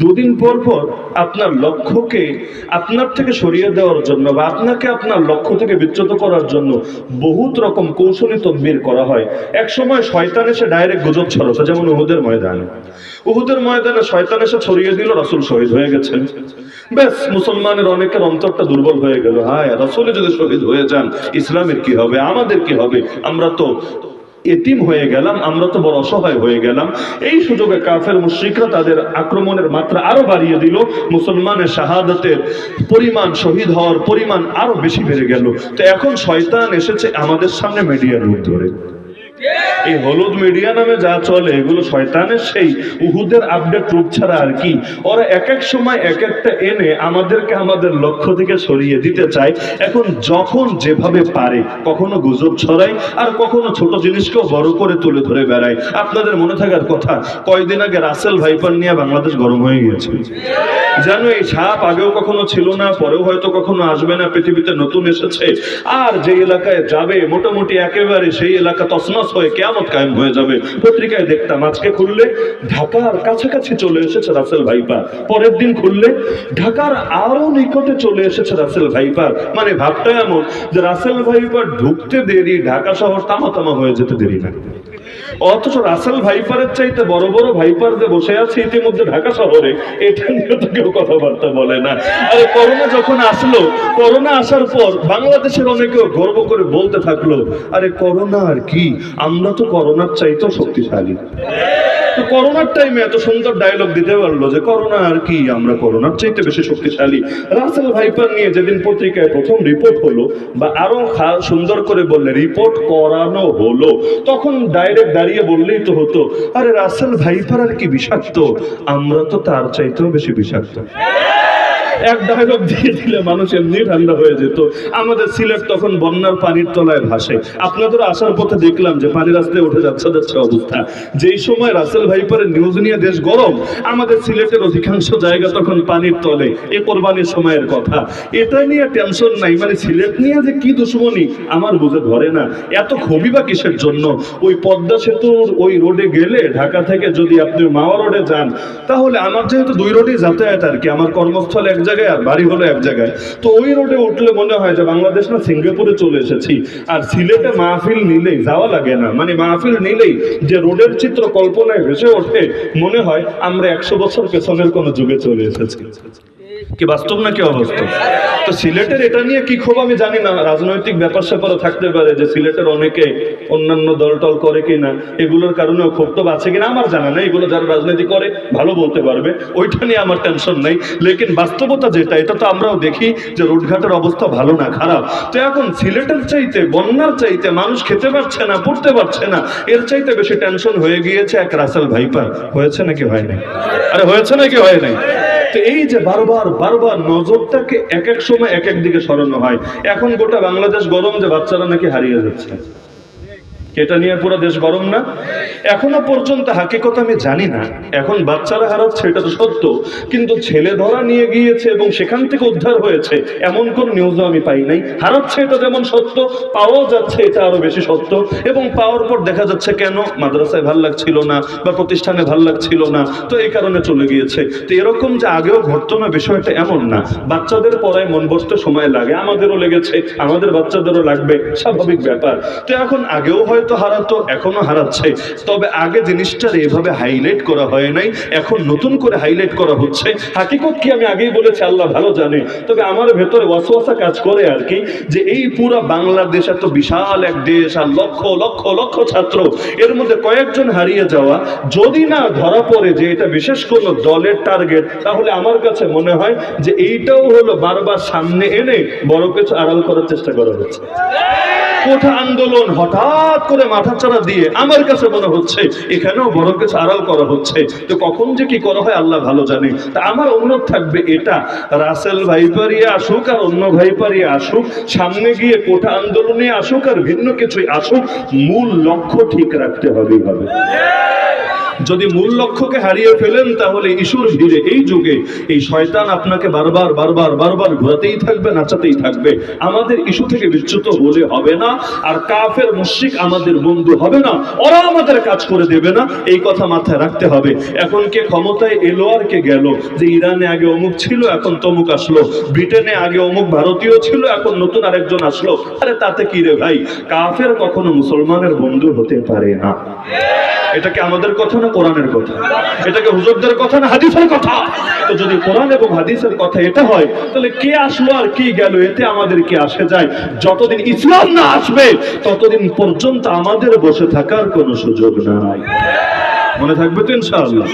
দুদিন পর পর আপনার লক্ষ্যকে, আপনার থেকে সরিয়ে দেওয়ার জন্য বা আপনাকে আপনার লক্ষ্য থেকে বিচ্যুত করার জন্য বহুত রকম কৌশলী তদবির করা হয়। এক সময় শয়তান এসে ডাইরেক্ট গুজব ছড়াচ্ছে যেমন উহুদের ময়দানে। উহুদের ময়দানে শয়তান এসে ছড়িয়ে দিল, রাসূল শহীদ হয়ে গেছেন। ব্যাস, মুসলমানের অনেকের অন্তরটা দুর্বল হয়ে গেল। হায় রাসূলে যদি শহীদ হয়ে যান, ইসলামের কি হবে, আমাদের কি হবে? আমরা তো এতিম হয়ে গেলাম, আমরা তো বড় অসহায় হয়ে গেলাম। এই সুযোগে কাফের মুশ্রিকরা তাদের আক্রমণের মাত্রা আরও বাড়িয়ে দিল, মুসলমানের শাহাদাতের পরিমাণ শহীদ হওয়ার পরিমাণ আরও বেশি বেড়ে গেল। তো এখন শয়তান এসেছে আমাদের সামনে মিডিয়ার রূপ ধরে। এই হলুদ মিডিয়া নামে যা চলে এগুলো শয়তানের সেই উহুদের আপডেট রূপ ছাড়া আর কি। ওরা এক এক সময় এক একটা এনে আমাদেরকে আমাদের লক্ষ্য থেকে সরিয়ে দিতে চায়। এখন যখন যেভাবে পারে কখনো গুজব ছড়ায় আর কখনো ছোট জিনিসকেও বড় করে তুলে ধরে বেড়ায়। আপনাদের মনে থাকার কথা কয়দিন আগে রাসেল ভাইপার নিয়ে বাংলাদেশ গরম হয়ে গিয়েছে। জানো এই সাপ আগেও কখনো ছিল না পরেও হয়তো কখনো আসবে না পৃথিবীতে নতুন এসেছে। আর যে এলাকায় যাবে মোটামুটি একেবারে সেই এলাকা তসনস হয়ে কেমন কায়েম হয়ে যাবে। পত্রিকায় দেখতাম আজকে খুললে ঢাকার কাছাকাছি চলে এসেছে রাসেল ভাইপার। পরের দিন খুললে ঢাকার আরও নিকটে চলে এসেছে রাসেল ভাইপার। মানে ভাবটা এমন যে রাসেল ভাইপার ঢুকতে দেরি, ঢাকা শহর তামা তামা হয়ে যেতে দেরি না। অথচ রাসেল ভাইপারের চাইতে বড় বড় ভাইপার যে বসে আছে ইতিমধ্যে ঢাকা শহরে, এটা নিয়ে তো কেউ কথাবার্তা বলে না। আরে করোনা যখন আসলো, করোনা আসার পর বাংলাদেশের অনেকেও গর্ব করে বলতে থাকল, আরে করোনা আর কি, আমরা তো করোনার চাইতেও শক্তিশালী। করোনার টাইমে এত সুন্দর ডায়লগ দিতে পারল যে করোনা আর কি আমরা করোনার চাইতে বেশি শক্তিশালী। রাসেল ভাইপার নিয়ে যেদিন পত্রিকায় প্রথম রিপোর্ট হলো বা আরও সুন্দর করে বললে রিপোর্ট করানো হলো, তখন ডাইরেক্ট দাঁড়িয়ে বললেই তো হতো, আরে রাসেল ভাইপার আর কি বিষাক্ত, আমরা তো তার চাইতেও বেশি বিষাক্ত। এক ডায়লগ দিয়ে দিলে মানুষ এমনি ঠান্ডা হয়ে যেত। আমাদের সিলেট তখন বন্যার পানির তলায় ভাসে। আপনাদের আসার পথে দেখলাম যে পানি রাস্তায় উঠে যাচ্ছে যাচ্ছে অবস্থা। যেই সময় রাসেল ভাইপারের নিউজ নিয়ে দেশ গরম, আমাদের সিলেটের অধিকাংশ জায়গা তখন পানির তলে। এ কোরবানির সময়ের কথা। এটা নিয়ে টেনশন নাই। মানে সিলেট নিয়ে যে কি দুশ্মনী, আমার বুঝে ধরে না। এত ক্ষোভই বা কিসের জন্য? ওই পদ্মা সেতুর ওই রোডে গেলে ঢাকা থেকে যদি আপনি মাওয়া রোডে যান, তাহলে আমার যেহেতু দুই রোডেই যাতায়াত আর কি, আমার কর্মস্থল এক জায়গায় আর বাড়ি হলো এক জায়গায়। তো ওই রোডে উঠলে মনে হয় যে বাংলাদেশ না সিঙ্গাপুরে চলে এসেছি। আর সিলেটে মাহফিল নিলেই যাওয়া লাগে না। মানে মাহফিল নিলেই যে রোডের চিত্র কল্পনায় ভেসে ওঠে, মনে হয় আমরা একশো বছর পেছনের কোনো যুগে চলে এসেছি। কি বাস্তব না কি অবাস্তব? তো সিলেটের এটা নিয়ে কি ক্ষোভ আমি জানি না, রাজনৈতিক ব্যাপার স্যাপারও থাকতে পারে যে সিলেটের অনেকে অন্যান্য দল টল করে কিনা, এগুলোর কারণেও ক্ষোভ তো আছে কিনা আমার জানা নেই, এগুলো যারা রাজনীতি করে ভালো বলতে পারবে, ওইটা নিয়ে আমার টেনশন নেই। লেকিন বাস্তবতা যেটা, এটা তো আমরাও দেখি যে রোডঘাটের অবস্থা ভালো না, খারাপ। তো এখন সিলেটের চাইতে, বন্যার চাইতে মানুষ খেতে পারছে না, পড়তে পারছে না, এর চাইতে বেশি টেনশন হয়ে গিয়েছে এক রাসেল ভাইপার। হয়েছে নাকি হয় নাই? আরে হয়েছে নাকি হয় নাই? তো এই যে বারবার বারবার নজরটাকে এক এক সময় এক এক দিকে সরানো হয়, এখন গোটা বাংলাদেশ গরম যে বাচ্চারা নাকি হারিয়ে যাচ্ছে। এটা নিয়ে পুরো দেশ গরম না। এখনও পর্যন্ত হাকিকত আমি জানি না। এখন বাচ্চারা হারাচ্ছে, এটা তো সত্য। কিন্তু ছেলে ধরা নিয়ে গিয়েছে এবং সেখান থেকে উদ্ধার হয়েছে, এমন কোন নিউজও আমি পাই নাই। হারাচ্ছে এটা যেমন সত্য, পাওয়াও যাচ্ছে এটা আরও বেশি সত্য। এবং পাওয়ার পর দেখা যাচ্ছে কেন মাদ্রাসায় ভালো লাগছিল না বা প্রতিষ্ঠানে ভালো লাগছিল না, তো এই কারণে চলে গিয়েছে। তো এরকম যে আগেও ঘটতো না, বিষয়টা এমন না। বাচ্চাদের পড়ায় মন বসতে সময় লাগে, আমাদেরও লেগেছে, আমাদের বাচ্চাদেরও লাগবে, স্বাভাবিক ব্যাপার। তো এখন আগেও হয়তো হারাতো এখনও হারাচ্ছে। তবে আগে জিনিসটার এভাবে হাইলাইট করা হয় নাই, এখন নতুন করে হাইলাইট করা হচ্ছে। হাকিকত কি আমি আগেই বলেছি, আল্লাহ ভালো জানে। তবে আমার ভেতরে ওয়াসওয়াসা কাজ করে আর কি, যে এই পুরা বাংলাদেশ এত বিশাল এক দেশ আর লক্ষ লক্ষ লক্ষ ছাত্র। এর মধ্যে কয়েকজন হারিয়ে যাওয়া। যদি না ধরা পড়ে যে এটা বিশেষ কোনো দলের টার্গেট তাহলে আমার কাছে মনে হয় যে এইটাও হলো বারবার সামনে এনে বড় কিছু আড়াল করার চেষ্টা করা হচ্ছে। কোঠা আন্দোলন হঠাৎ করে মাথাচাড়া দিয়ে আমার কাছে মনে হচ্ছে, এখানেও বড় কিছু আড়াল করা হচ্ছে। তো কখন যে কি করা হয় আল্লাহ ভালো জানে। তা আমার অনুরোধ থাকবে এটা, রাসেল ভাইপারিয়া আসুক আর অন্য ভাইপারিয়া আসুক, সামনে গিয়ে কোঠা আন্দোলনে আসুক আর ভিন্ন কিছুই আসুক, মূল লক্ষ্য ঠিক রাখতে হবেই হবে। যদি মূল লক্ষ্যকে হারিয়ে ফেলেন, তাহলে ইস্যুর ভিড়ে। এই যুগে এই শয়তান আপনাকে বারবার বারবার বারবার ঘোরাতেই থাকবে, নাচাতেই থাকবে। আমাদের ইস্যু থেকে বিচ্যুত হলে হবে না। আর কাফের মুশিক আমাদের আমাদের বন্ধু হবে না, ওরা আমাদের কাজ করে দেবে না, এই কথা মাথায় রাখতে হবে। এখন কে ক্ষমতায় এলো আর কে গেল? যে ইরানে আগে অমুক ছিল, এখন তমুক আসলো। ব্রিটেনে আগে অমুক ভারতীয় ছিল, এখন নতুন আরেকজন আসলো। আরে তাতে কি রে ভাই? কাফের কখনো মুসলমানের বন্ধু হতে পারে না। এটা কি আমাদের কথা না কোরআনের কথা? এটাকে হুজুরদের কথা না হাদিসের কথা? তো যদি কোরআন এবং হাদিসের কথা এটা হয়, তাহলে কে আসলো আর কি গেল? এতে আমাদের কি আসে যায়? যতদিন ইসলাম না আসবে, ততদিন পর্যন্ত আমাদের বসে থাকার কোনো সুযোগ নাই। মনে থাকবে তো ইনশাআল্লাহ?